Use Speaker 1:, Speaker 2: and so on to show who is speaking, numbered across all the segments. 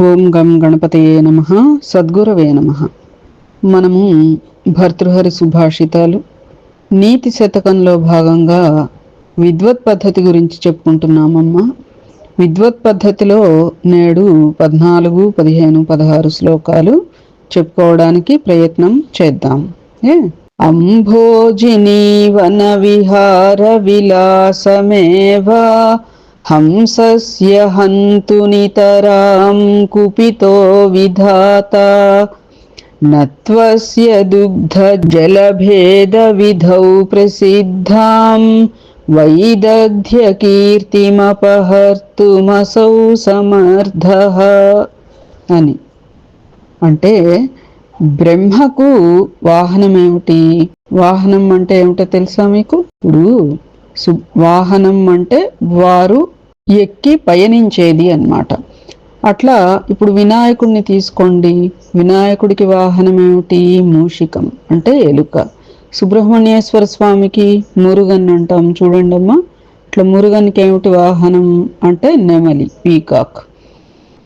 Speaker 1: ఓం గం గణపతయే నమ సద్గురవే నమ. మనము భర్తృహరి సుభాషితాలు నీతి శతకంలో భాగంగా విద్వత్ పద్ధతి గురించి చెప్పుకుంటున్నామమ్మా. విద్వత్ పద్ధతిలో నేడు పద్నాలుగు పదిహేను పదహారు శ్లోకాలు చెప్పుకోవడానికి ప్రయత్నం చేద్దాం. ఏ? అంభోజిని వన విహార విలాసమేవా హంసస్య హంతు కుపితో విధాత నత్వస్య దుగ్ధ జలభేద విధౌ ప్రసిద్ధాం వైదగ్ధ్య కీర్తిమపహర్తుమసౌ అని. అంటే బ్రహ్మకు వాహనం ఏమిటి? వాహనం అంటే ఏమిటో తెలుసా మీకు? ఇప్పుడు సు- వాహనం అంటే వారు ఎక్కి పయనించేది అన్నమాట. అట్లా ఇప్పుడు వినాయకుడిని తీసుకోండి. వినాయకుడికి వాహనం ఏమిటి మూషికం అంటే ఎలుక. సుబ్రహ్మణ్యేశ్వర స్వామికి మురుగన్ అంటాం చూడండి అమ్మా ఇట్లా మురుగన్కి ఏమిటి వాహనం అంటే నెమలి పీకాక్.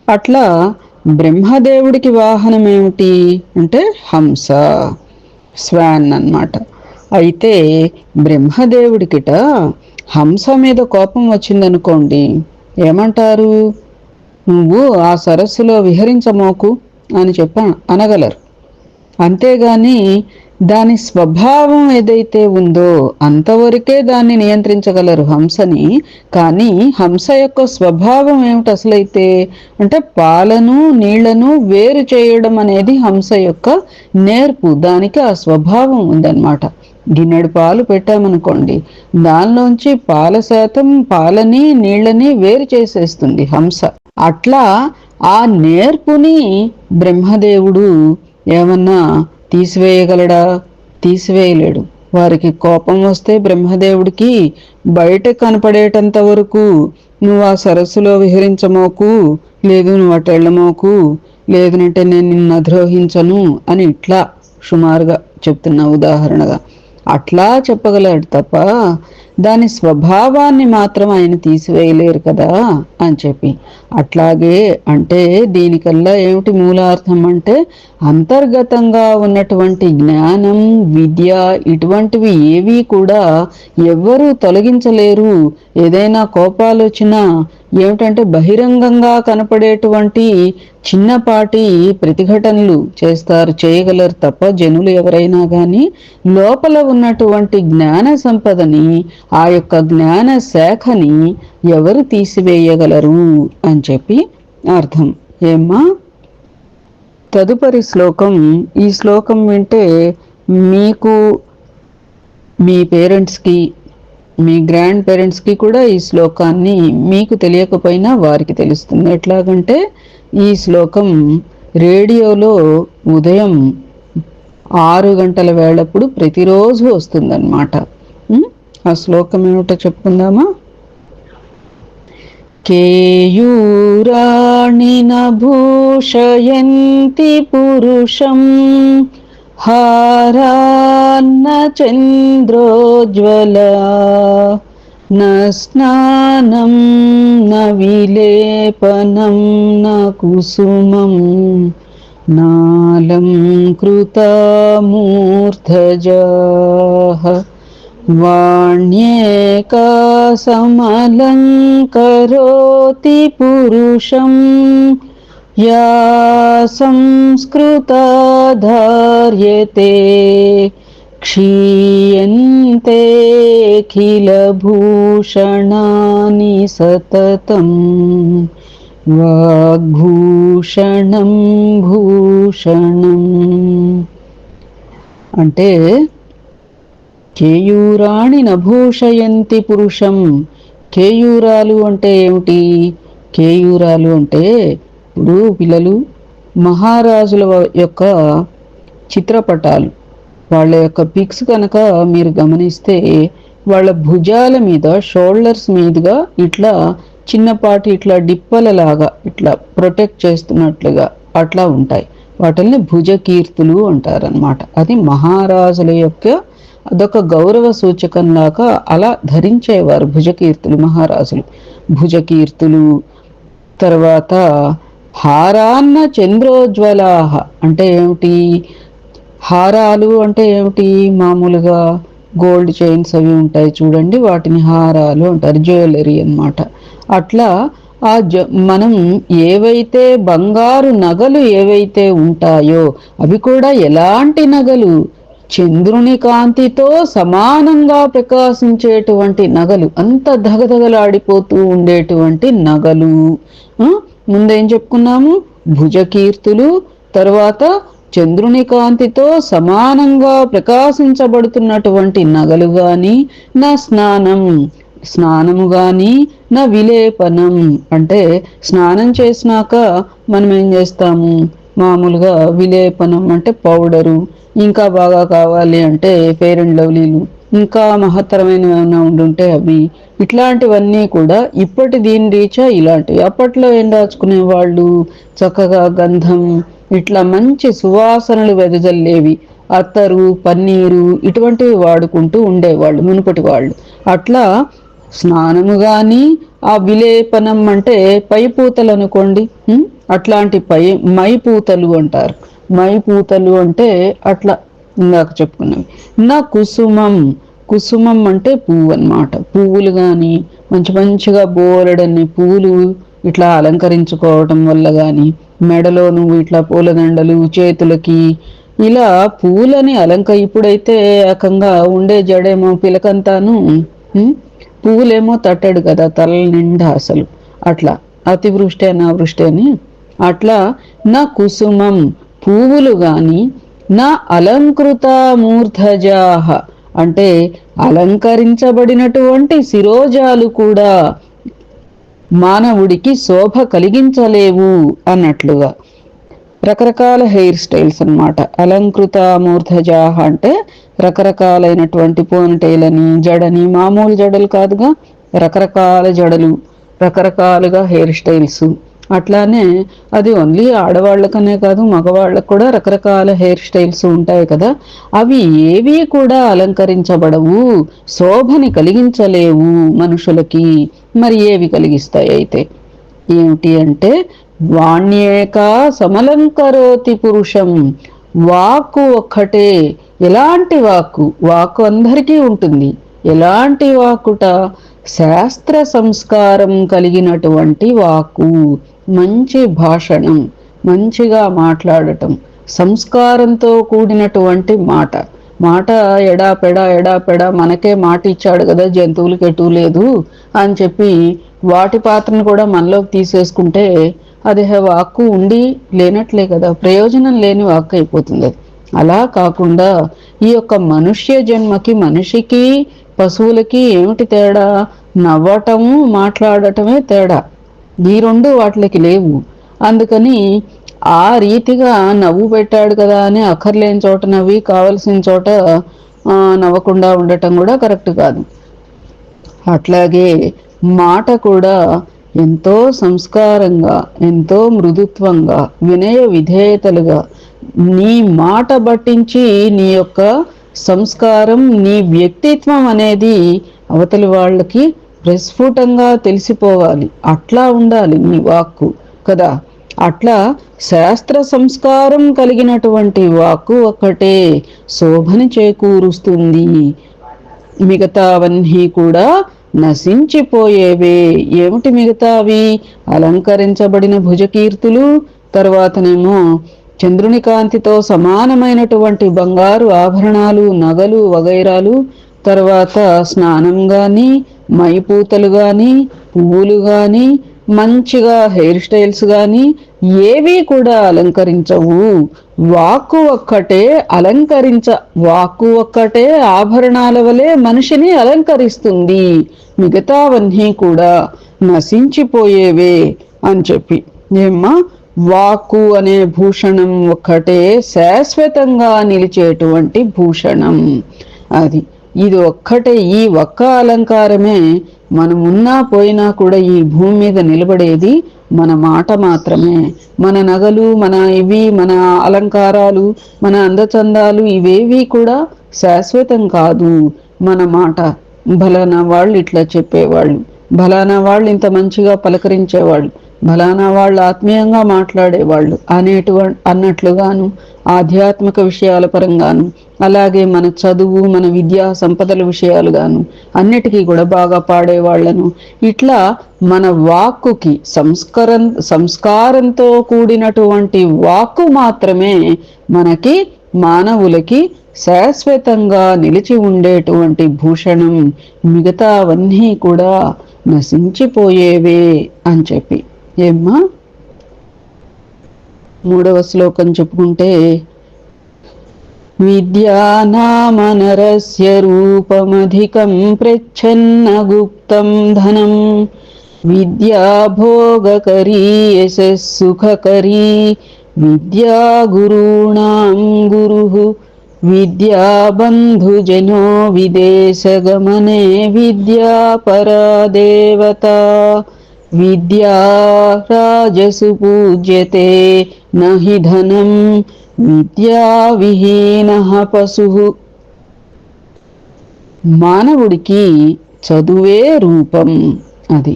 Speaker 1: అట్లా బ్రహ్మదేవుడికి వాహనం ఏమిటి అంటే హంస స్వాన్ అన్నమాట. అయితే బ్రహ్మదేవుడికిట హంస మీద కోపం వచ్చిందనుకోండి ఏమంటారు? నువ్వు ఆ సరస్సులో విహరించమోకు అని చెప్ప అనగలరు. అంతేగాని దాని స్వభావం ఏదైతే ఉందో అంతవరకే దాన్ని నియంత్రించగలరు హంసని. కానీ హంస యొక్క స్వభావం ఏమిటి అసలైతే? అంటే పాలను నీళ్ళను వేరు చేయడం అనేది హంస యొక్క నేర్పు. దానికి ఆ స్వభావం ఉందన్నమాట. గిన్నెడు పాలు పెట్టామనుకోండి దానిలోంచి పాల శాతం పాలని నీళ్ళని వేరు చేసేస్తుంది హంస. అట్లా ఆ నేర్పుని బ్రహ్మదేవుడు ఏమన్నా తీసివేయగలడా? తీసివేయలేడు. వారికి కోపం వస్తే బ్రహ్మదేవుడికి బయట కనపడేటంత వరకు నువ్వు ఆ సరస్సులో విహరించమోకు లేదు నువ్వు అటు వెళ్ళమోకు నేను నిన్ను అధిరోహించను అని ఇట్లా సుమారుగా చెప్తున్నా ఉదాహరణగా. అట్లా చెప్పగలడు తప్ప దాని స్వభావాన్ని మాత్రం ఆయన తీసివేయలేరు కదా అని చెప్పి. అట్లాగే అంటే దీనికల్లా ఏమిటి మూలార్థం అంటే అంతర్గతంగా ఉన్నటువంటి జ్ఞానం విద్య ఇటువంటివి ఏవి కూడా ఎవ్వరూ తొలగించలేరు. ఏదైనా కోపాలు వచ్చినా ఏమిటంటే బహిరంగంగా కనపడేటువంటి చిన్నపాటి ప్రతిఘటనలు చేస్తారు చేయగలరు తప్ప జనులు ఎవరైనా కానీ లోపల ఉన్నటువంటి జ్ఞాన సంపదని ఆ యొక్క జ్ఞాన శాఖని ఎవరు తీసివేయగలరు అని చెప్పి అర్థం. ఏమ్మా? తదుపరి శ్లోకం ఈ శ్లోకం వింటే మీకు మీ పేరెంట్స్కి మీ గ్రాండ్ పేరెంట్స్కి కూడా ఈ శ్లోకాన్ని మీకు తెలియకపోయినా వారికి తెలుస్తుంది. ఎట్లాగంటే ఈ శ్లోకం రేడియోలో ఉదయం ఆరు గంటల వేళప్పుడు ప్రతిరోజు వస్తుందన్నమాట. ఆ శ్లోకం ఏమిటో చెప్పుకుందామా? కేయూరాణి నభూషయంతి పురుషం హారాన్న చంద్రోజ్వల న స్నానం న విలేపనం న కుసుమం నాలం కృతమూర్ధజాః. సమలంకరోతి పురుషం యా సంస్కృతా ధార్యతే క్షీయంతేఖిలభూషణాని సతతం వాగ్భూషణం భూషణం అంటే కేయూరాణి నభూషయంతి పురుషం. కేయూరాలు అంటే ఏమిటి? కేయూరాలు అంటే ఇప్పుడు పిల్లలు మహారాజుల యొక్క చిత్రపటాలు. వాళ్ళ యొక్క పిక్స్ కనుక మీరు గమనిస్తే వాళ్ళ భుజాల మీద షోల్డర్స్ మీదుగా ఇట్లా చిన్నపాటి ఇట్లా డిప్పలలాగా ఇట్లా ప్రొటెక్ట్ చేస్తున్నట్లుగా అట్లా ఉంటాయి. వాటిల్ని భుజకీర్తులు అంటారనమాట అది మహారాజుల యొక్క అదొక గౌరవ సూచకంలాగా అలా ధరించేవారు భుజకీర్తులు మహారాజులు. భుజకీర్తులు తర్వాత హారాన్న చంద్రోజ్వలాహ అంటే ఏమిటి? హారాలు అంటే ఏమిటి? మామూలుగా గోల్డ్ చైన్స్ అవి ఉంటాయి చూడండి వాటిని హారాలు అంటారు జ్యువెలరీ అన్నమాట. అట్లా ఆ జ మనం ఏవైతే బంగారు నగలు ఏవైతే ఉంటాయో అవి కూడా ఎలాంటి నగలు? చంద్రుని కాంతితో సమానంగా ప్రకాశించేటువంటి నగలు అంత ధగధగలాడిపోతూ ఉండేటువంటి నగలు. ముందేం చెప్పుకున్నాము? భుజకీర్తులు తర్వాత చంద్రుని కాంతితో సమానంగా ప్రకాశించబడుతున్నటువంటి నగలు గాని నా స్నానం స్నానము గాని నా విలేపనం. అంటే స్నానం చేసినాక మనం ఏం చేస్తాము? మామూలుగా విలేపనం అంటే పౌడరు ఇంకా బాగా కావాలి అంటే ఫెయిర్ అండ్ లవ్లీలు ఇంకా మహత్తరమైన ఏమైనా ఉండుంటే అవి. ఇట్లాంటివన్నీ కూడా ఇప్పటి దీని రీచా ఇలాంటివి. అప్పట్లో ఏం వాళ్ళు? చక్కగా గంధం ఇట్లా మంచి సువాసనలు వెదజల్లేవి. అత్తరు పన్నీరు ఇటువంటివి వాడుకుంటూ ఉండేవాళ్ళు మునుపటి వాళ్ళు. అట్లా స్నానము కానీ ఆ విలేపనం అంటే పై పూతలు అనుకోండి అట్లాంటి పై మై పూతలు అంటారు. మై పూతలు అంటే అట్లా ఇందాక చెప్పుకున్నవి. నా కుసుమం కుసుమం అంటే పువ్వు అనమాట పువ్వులు కానీ మంచి మంచిగా బోలెడన్ని పువ్వులు ఇట్లా అలంకరించుకోవటం వల్ల కానీ మెడలో నువ్వు ఇట్లా పూలదండలు చేతులకి ఇలా పువ్వులని అలంక ఇప్పుడైతే ఏకంగా ఉండే జడేమో పిలకంతాను. పువ్వులేమో తట్టాడు కదా తల నిండా అసలు. అట్లా అతివృష్టి అనావృష్టి అని. అట్లా నా కుసుమం పువ్వులు గాని నా అలంకృత మూర్ధజాహ. అంటే అలంకరించబడినటువంటి శిరోజాలు కూడా మానవుడికి శోభ కలిగించలేవు అన్నట్లుగా. రకరకాల హెయిర్ స్టైల్స్ అన్నమాట. అలంకృత మూర్ధజాహ అంటే రకరకాలైనటువంటి పోనటేలని జడని మామూలు జడలు కాదుగా రకరకాల జడలు రకరకాలుగా హెయిర్ స్టైల్స్. అట్లానే అది ఓన్లీ ఆడవాళ్ళకనే కాదు మగవాళ్ళకు కూడా రకరకాల హెయిర్ స్టైల్స్ ఉంటాయి కదా. అవి ఏవి కూడా అలంకరించబడవు శోభని కలిగించలేవు మనుషులకి. మరి ఏవి కలిగిస్తాయి అయితే? ఏమిటి అంటే వాణ్యేక సమలంకరోతి పురుషం. వాక్కు ఒక్కటే ఎలాంటి వాక్కు? వాక్కు అందరికీ ఉంటుంది. ఎలాంటి వాక్కుట? శాస్త్ర సంస్కారం కలిగినటువంటి వాక్కు. మంచి భాషణం మంచిగా మాట్లాడటం సంస్కారంతో కూడినటువంటి మాట. మాట ఎడాపెడా ఎడాపెడా మనకే మాట ఇచ్చాడు కదా జంతువులకి ఎటు లేదు అని చెప్పి వాటి పాత్రను కూడా మనలోకి తీసేసుకుంటే అది వాక్కు ఉండి లేనట్లే కదా. ప్రయోజనం లేని వాక్కు అయిపోతుంది. అది అలా కాకుండా ఈ యొక్క మనుష్య జన్మకి మనిషికి పశువులకి ఏమిటి తేడా? నవ్వటము మాట్లాడటమే తేడా. ఈ రెండు వాటికి లేవు. అందుకని ఆ రీతిగా నవ్వు పెట్టాడు కదా అని అక్కర్లేని చోట నవ్వి కావలసిన చోట నవ్వకుండా ఉండటం కూడా కరెక్ట్ కాదు. అట్లాగే మాట కూడా ఎంతో సంస్కారంగా ఎంతో మృదుత్వంగా వినయ విధేయతలుగా నీ మాట పట్టించి నీ యొక్క సంస్కారం నీ వ్యక్తిత్వం అనేది అవతలి వాళ్ళకి ప్రస్ఫుటంగా తెలిసిపోవాలి. అట్లా ఉండాలి నీ వాక్కు కదా? అట్లా శాస్త్ర సంస్కారం కలిగినటువంటి వాక్కు ఒక్కటే శోభని చేకూరుస్తుంది. మిగతావన్నీ కూడా నశించిపోయేవే. ఏమిటి మిగతావి? అలంకరించబడిన భుజకీర్తులు తర్వాతనేమో చంద్రుని కాంతితో సమానమైనటువంటి బంగారు ఆభరణాలు నగలు వగైరాలు తర్వాత స్నానం గాని మైపూతలు గాని పువ్వులు గాని మంచిగా హెయిర్ స్టైల్స్ గాని ఏవి కూడా అలంకరించవు. వాక్కు ఒక్కటే అలంకరించ వాక్కు ఒక్కటే ఆభరణాల వలె మనిషిని అలంకరిస్తుంది. మిగతావన్నీ కూడా నశించిపోయేవే అని చెప్పి. ఏమ్మా వాక్కు అనే భూషణం ఒక్కటే శాశ్వతంగా నిలిచేటువంటి భూషణం. అది ఇది ఒక్కటే ఈ ఒక్క అలంకారమే. మనం ఉన్నా పోయినా కూడా ఈ భూమి మీద నిలబడేది మన మాట మాత్రమే. మన నగలు మన ఇవి మన అలంకారాలు మన అందచందాలు ఇవేవి కూడా శాశ్వతం కాదు మన మాట. బలానా వాళ్ళు ఇట్లా చెప్పేవాళ్ళు. బలానా వాళ్ళు ఇంత మంచిగా పలకరించేవాళ్ళు. బలానా వాళ్ళు ఆత్మీయంగా మాట్లాడేవాళ్ళు. అనేటు అన్నట్లుగాను ఆధ్యాత్మిక విషయాల పరంగాను అలాగే మన చదువు మన విద్యా సంపదల విషయాలుగాను అన్నిటికీ కూడా బాగా పాడేవాళ్ళను ఇట్లా మన వాక్కుకి సంస్కరం సంస్కారంతో కూడినటువంటి వాక్కు మాత్రమే మనకి మానవులకి శాశ్వతంగా నిలిచి ఉండేటువంటి భూషణం మిగతావన్నీ కూడా నశించిపోయేవే అని చెప్పి. ఏమ్మా? మూడవ శ్లోకం చెప్పుకుంటే విద్యానామనరస్య రూపమధికం ప్రచ్ఛన్న గుప్తం ధనం విద్యాభోగకరీ యశస్సుఖకరీ విద్యా గురుణాం గురు విద్యా బంధుజనో విదేశగమనే విద్యాపరాదేవత విద్యా రాజసు పూజ్యతే నహి ధనం విద్యా విహీన పశు మానవుడికి చదువే రూపం అది.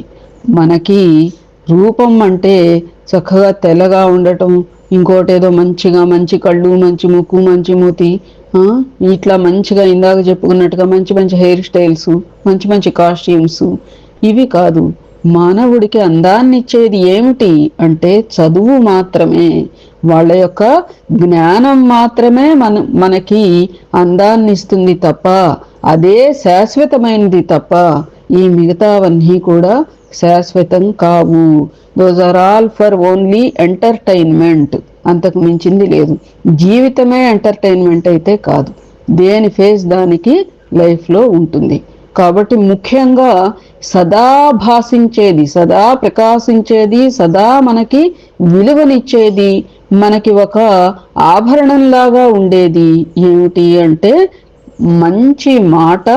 Speaker 1: మనకి రూపం అంటే చక్కగా తెల్లగా ఉండటం ఇంకోటేదో మంచిగా మంచి కళ్ళు మంచి ముక్కు మంచి మూతి ఇట్లా మంచిగా ఇందాక చెప్పుకున్నట్టుగా మంచి మంచి హెయిర్ స్టైల్స్ మంచి మంచి కాస్ట్యూమ్స్ ఇవి కాదు మానవుడికి అందాన్ని ఇచ్చేది ఏమిటి అంటే చదువు మాత్రమే. వాళ్ళ యొక్క జ్ఞానం మాత్రమే మన మనకి అందాన్ని ఇస్తుంది తప్ప అదే శాశ్వతమైనది తప్ప ఈ మిగతావన్నీ కూడా శాశ్వతం కావు. Those are all for only entertainment అంతకు మించింది లేదు. జీవితమే ఎంటర్టైన్మెంట్ అయితే కాదు. దేని ఫేస్ దానికి లైఫ్లో ఉంటుంది. కాబట్టి ముఖ్యంగా సదా భాషించేది సదా ప్రకాశించేది సదా మనకి విలువనిచ్చేది మనకి ఒక ఆభరణంలాగా ఉండేది ఏమిటి అంటే మంచి మాట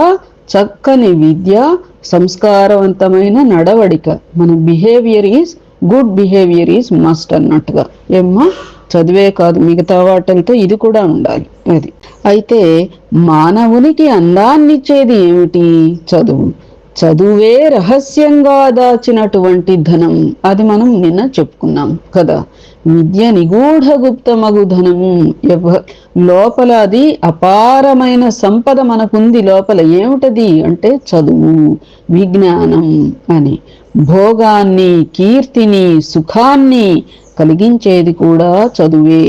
Speaker 1: చక్కని విద్య సంస్కారవంతమైన నడవడిక. మన behaviour is good behaviour is must అన్నట్టుగా. ఏమ్మా? చదివే కాదు మిగతా వాటితో ఇది కూడా ఉండాలి. అది. అయితే మానవునికి అందాన్నిచ్చేది ఏమిటి? చదువు. చదువే రహస్యంగా దాచినటువంటి ధనం. అది మనం నిన్న చెప్పుకున్నాం కదా. విద్య నిగూఢగుప్త గుప్తమగు ధనము లోపల అది అపారమైన సంపద మనకుంది లోపల ఏమిటది అంటే చదువు విజ్ఞానం అని. భోగాన్ని కీర్తిని సుఖాన్ని కలిగించేది కూడా చదువే.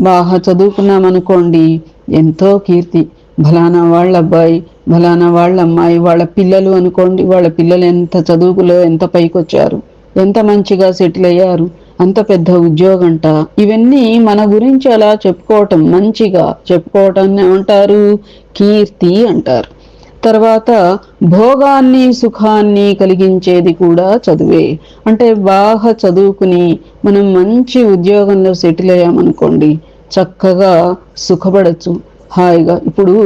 Speaker 1: బాగా చదువుకున్నామనుకోండి ఎంతో కీర్తి. ఫలానా వాళ్ళ అబ్బాయి ఫలానా వాళ్ళ అమ్మాయి వాళ్ళ పిల్లలు అనుకోండి వాళ్ళ పిల్లలు ఎంత చదువుకులో ఎంత పైకొచ్చారు ఎంత మంచిగా సెటిల్ అయ్యారు అంత పెద్ద ఉద్యోగంట. ఇవన్నీ మన గురించి అలా చెప్పుకోవటం మంచిగా. చెప్పుకోవటాన్ని ఏమంటారు? కీర్తి అంటారు. తర్వాత భోగాన్ని సుఖాన్ని కలిగించేది కూడా చదువే. అంటే బాగా చదువుకుని మనం మంచి ఉద్యోగంలో సెటిల్ అయ్యామనుకోండి చక్కగా సుఖపడచ్చు. హాయిగా. ఇప్పుడు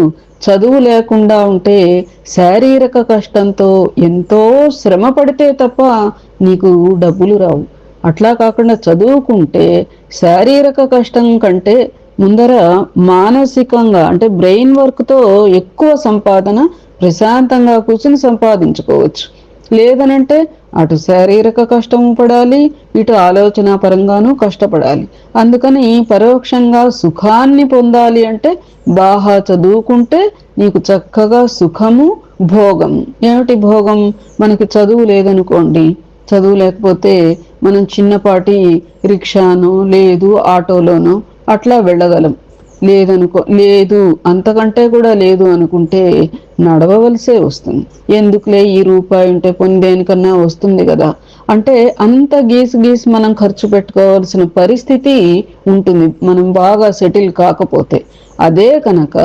Speaker 1: చదువు లేకుండా ఉంటే శారీరక కష్టంతో ఎంతో శ్రమ పడితే తప్ప నీకు డబ్బులు రావు. అట్లా కాకుండా చదువుకుంటే శారీరక కష్టం కంటే ముందర మానసికంగా అంటే బ్రెయిన్ వర్క్తో ఎక్కువ సంపాదన ప్రశాంతంగా కూర్చుని సంపాదించుకోవచ్చు. లేదనంటే అటు శారీరక కష్టం పడాలి ఇటు ఆలోచన పరంగానూ కష్టపడాలి. అందుకని పరోక్షంగా సుఖాన్ని పొందాలి అంటే బాగా చదువుకుంటే నీకు చక్కగా సుఖము భోగం ఏమిటి భోగం? మనకి చదువు లేదనుకోండి. చదువు లేకపోతే మనం చిన్నపాటి రిక్షానో లేదు ఆటోలోనో అట్లా వెళ్ళగలం. లేదనుకో లేదు అంతకంటే కూడా లేదు అనుకుంటే నడవవలసే వస్తుంది. ఎందుకులే ఈ రూపాయి ఉంటే కొన్ని దేనికన్నా వస్తుంది కదా? అంటే అంత గీసు గీసి మనం ఖర్చు పెట్టుకోవాల్సిన పరిస్థితి ఉంటుంది. మనం బాగా సెటిల్ కాకపోతే. అదే కనుక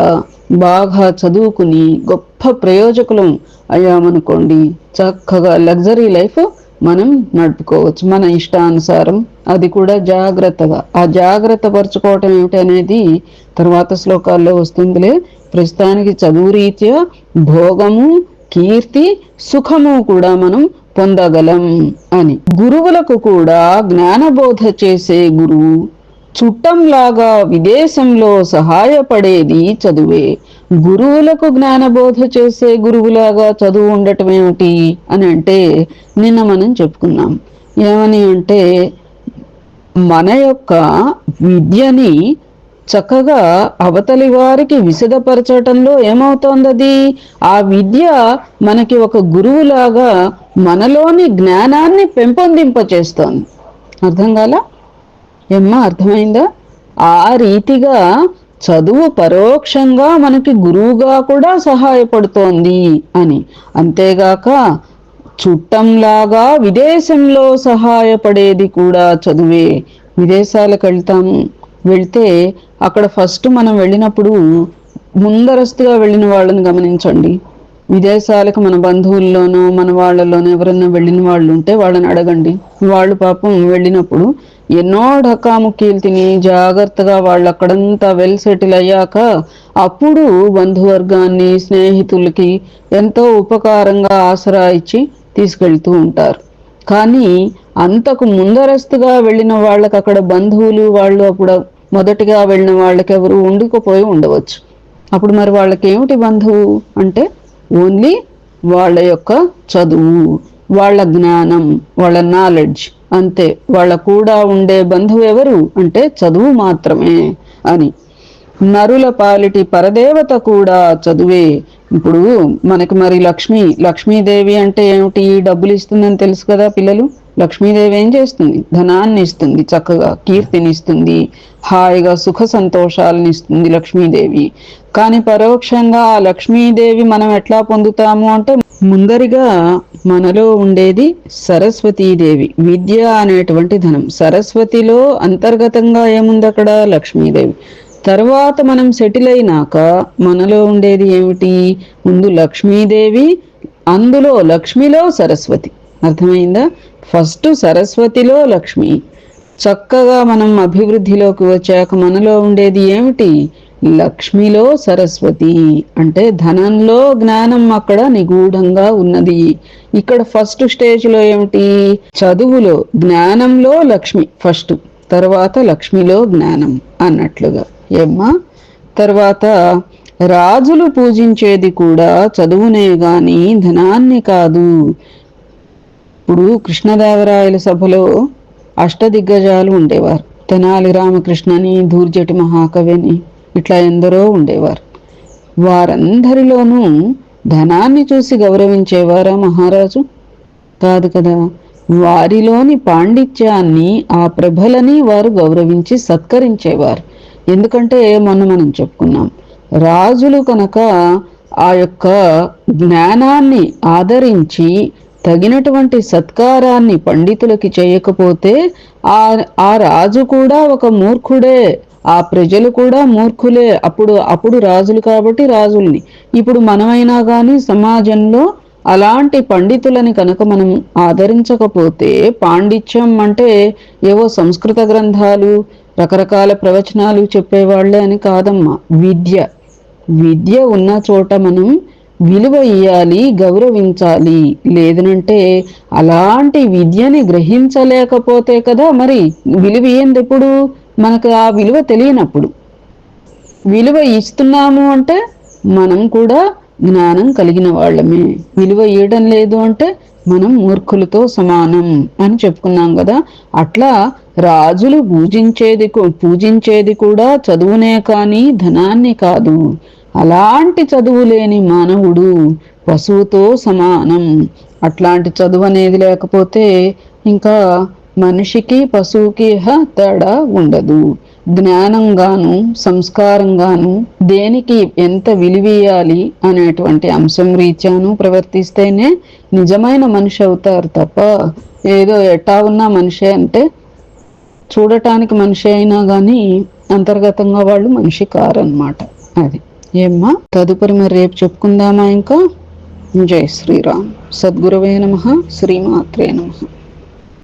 Speaker 1: బాగా చదువుకుని గొప్ప ప్రయోజకులం అయ్యామనుకోండి చక్కగా లగ్జరీ లైఫ్ మనం నడుపుకోవచ్చు. మన ఇష్టానుసారం అది కూడా జాగ్రత్తగా. ఆ జాగ్రత్త పరుచుకోవటం ఏమిటి అనేది తర్వాత శ్లోకాల్లో వస్తుందిలే. ప్రస్తుతానికి చదువు రీత్యా భోగము కీర్తి సుఖము కూడా మనం పొందగలం అని. గురువులకు కూడా జ్ఞానబోధ చేసే గురువు చుట్టంలాగా విదేశంలో సహాయపడేది చదువే. గురువులకు జ్ఞానబోధ చేసే గురువులాగా చదువు ఉండటం ఏమిటి అని అంటే నిన్న మనం చెప్పుకున్నాం. ఏమని అంటే మన యొక్క విద్యని చక్కగా అవతలి వారికి విశదపరచటంలో ఏమవుతోంది అది ఆ విద్య మనకి ఒక గురువులాగా మనలోని జ్ఞానాన్ని పెంపొందింపచేస్తోంది. అర్థం కాల? ఏమ్మా అర్థమైందా? ఆ రీతిగా చదువు పరోక్షంగా మనకి గురువుగా కూడా సహాయపడుతోంది అని. అంతేగాక చుట్టంలాగా విదేశంలో సహాయపడేది కూడా చదువే. విదేశాలకు వెళ్తాము వెళ్తే అక్కడ ఫస్ట్ మనం వెళ్ళినప్పుడు ముందరస్తుగా వెళ్ళిన వాళ్ళని గమనించండి. విదేశాలకు మన బంధువుల్లోనో మన వాళ్ళలోనో ఎవరైనా వెళ్ళిన వాళ్ళు ఉంటే వాళ్ళని అడగండి. వాళ్ళు పాపం వెళ్ళినప్పుడు ఎన్నో ఢకాముక్కీలు తిని జాగ్రత్తగా వాళ్ళు అక్కడంతా వెల్ సెటిల్ అయ్యాక అప్పుడు బంధువర్గాన్ని స్నేహితులకి ఎంతో ఉపకారంగా ఆసరా ఇచ్చి తీసుకెళ్తూ ఉంటారు. కానీ అంతకు ముందరస్తుగా వెళ్ళిన వాళ్ళకి అక్కడ బంధువులు వాళ్ళు అప్పుడు మొదటిగా వెళ్ళిన వాళ్ళకి ఎవరు ఉండిపోయి ఉండవచ్చు. అప్పుడు మరి వాళ్ళకి ఏమిటి బంధువు అంటే? ఓన్లీ వాళ్ళ యొక్క చదువు వాళ్ళ జ్ఞానం వాళ్ళ నాలెడ్జ్ అంతే. వాళ్ళ కూడా ఉండే బంధువు ఎవరు? అంటే చదువు మాత్రమే అని. నరుల పాలిటి పరదేవత కూడా చదువే. ఇప్పుడు మనకి మరి లక్ష్మి లక్ష్మీదేవి అంటే ఏమిటి? డబ్బులు ఇస్తుందని తెలుసు కదా పిల్లలు. లక్ష్మీదేవి ఏం చేస్తుంది? ధనాన్ని ఇస్తుంది చక్కగా కీర్తిని ఇస్తుంది హాయిగా సుఖ సంతోషాలను ఇస్తుంది లక్ష్మీదేవి. కానీ పరోక్షంగా ఆ లక్ష్మీదేవి మనం ఎట్లా పొందుతాము అంటే ముందరిగా మనలో ఉండేది సరస్వతీదేవి విద్య అనేటువంటి ధనం. సరస్వతిలో అంతర్గతంగా ఏముంది అక్కడ? లక్ష్మీదేవి. తర్వాత మనం సెటిల్ అయినాక మనలో ఉండేది ఏమిటి? ముందు లక్ష్మీదేవి అందులో లక్ష్మిలో సరస్వతి. అర్థమైందా? ఫస్ట్ సరస్వతిలో లక్ష్మి. చక్కగా మనం అభివృద్ధిలోకి వచ్చాక మనలో ఉండేది ఏమిటి? లక్ష్మిలో సరస్వతి. అంటే ధనంలో జ్ఞానం అక్కడ నిగూఢంగా ఉన్నది. ఇక్కడ ఫస్ట్ స్టేజ్లో ఏమిటి? చదువులో జ్ఞానంలో లక్ష్మి. ఫస్ట్. తర్వాత లక్ష్మిలో జ్ఞానం అన్నట్లుగా. ఏమ్మా? తర్వాత రాజులు పూజించేది కూడా చదువునే గాని ధనాన్ని కాదు. ఇప్పుడు కృష్ణదేవరాయల సభలో అష్టదిగ్గజాలు ఉండేవారు. తెనాలి రామకృష్ణని దూర్జటి మహాకవిని ఇట్లా ఎందరో ఉండేవారు. వారందరిలోనూ ధనాన్ని చూసి గౌరవించేవారా మహారాజు? కాదు కదా. వారిలోని పాండిత్యాన్ని ఆ ప్రభలని వారు గౌరవించి సత్కరించేవారు. ఎందుకంటే మొన్న మనం చెప్పుకున్నాం రాజులు కనుక ఆ యొక్క జ్ఞానాన్ని ఆదరించి తగినటువంటి సత్కారాన్ని పండితులకి చేయకపోతే ఆ ఆ రాజు కూడా ఒక మూర్ఖుడే ఆ ప్రజలు కూడా మూర్ఖులే. అప్పుడు అప్పుడు రాజులు కాబట్టి రాజుల్ని. ఇప్పుడు మనమైనా కానీ సమాజంలో అలాంటి పండితులని కనుక మనం ఆదరించకపోతే పాండిత్యం అంటే ఏవో సంస్కృత గ్రంథాలు రకరకాల ప్రవచనాలు చెప్పేవాళ్ళే అని కాదమ్మా. విద్య. విద్య ఉన్న చోట మనం విలువ ఇయ్యాలి గౌరవించాలి. లేదనంటే అలాంటి విద్యని గ్రహించలేకపోతే కదా మరి విలువ ఏంది ఎప్పుడు మనకు ఆ విలువ తెలియనప్పుడు. విలువ ఇస్తున్నాము అంటే మనం కూడా జ్ఞానం కలిగిన వాళ్ళమే. విలువ ఇవ్వడం లేదు అంటే మనం మూర్ఖులతో సమానం అని చెప్పుకున్నాం కదా. అట్లా రాజులు పూజించేది పూజించేది కూడా చదువునే కానీ ధనాన్ని కాదు. అలాంటి చదువు లేని మానవుడు పశువుతో సమానం. అట్లాంటి చదువు అనేది లేకపోతే ఇంకా మనిషికి పశువుకి తేడా ఉండదు. జ్ఞానంగాను సంస్కారంగాను దేనికి ఎంత విలువేయాలి అనేటువంటి అంశం రీత్యాను ప్రవర్తిస్తేనే నిజమైన మనిషి అవుతారు తప్ప ఏదో ఎట్టా ఉన్నా మనిషి అంటే చూడటానికి మనిషి అయినా కానీ అంతర్గతంగా వాళ్ళు మనిషి కారనమాట అది. ఏమ్మా? తదుపరి మరి రేపు చెప్పుకుందామా ఇంకా? జై శ్రీరామ్. సద్గురవే నమ. శ్రీమాత్రే నమ.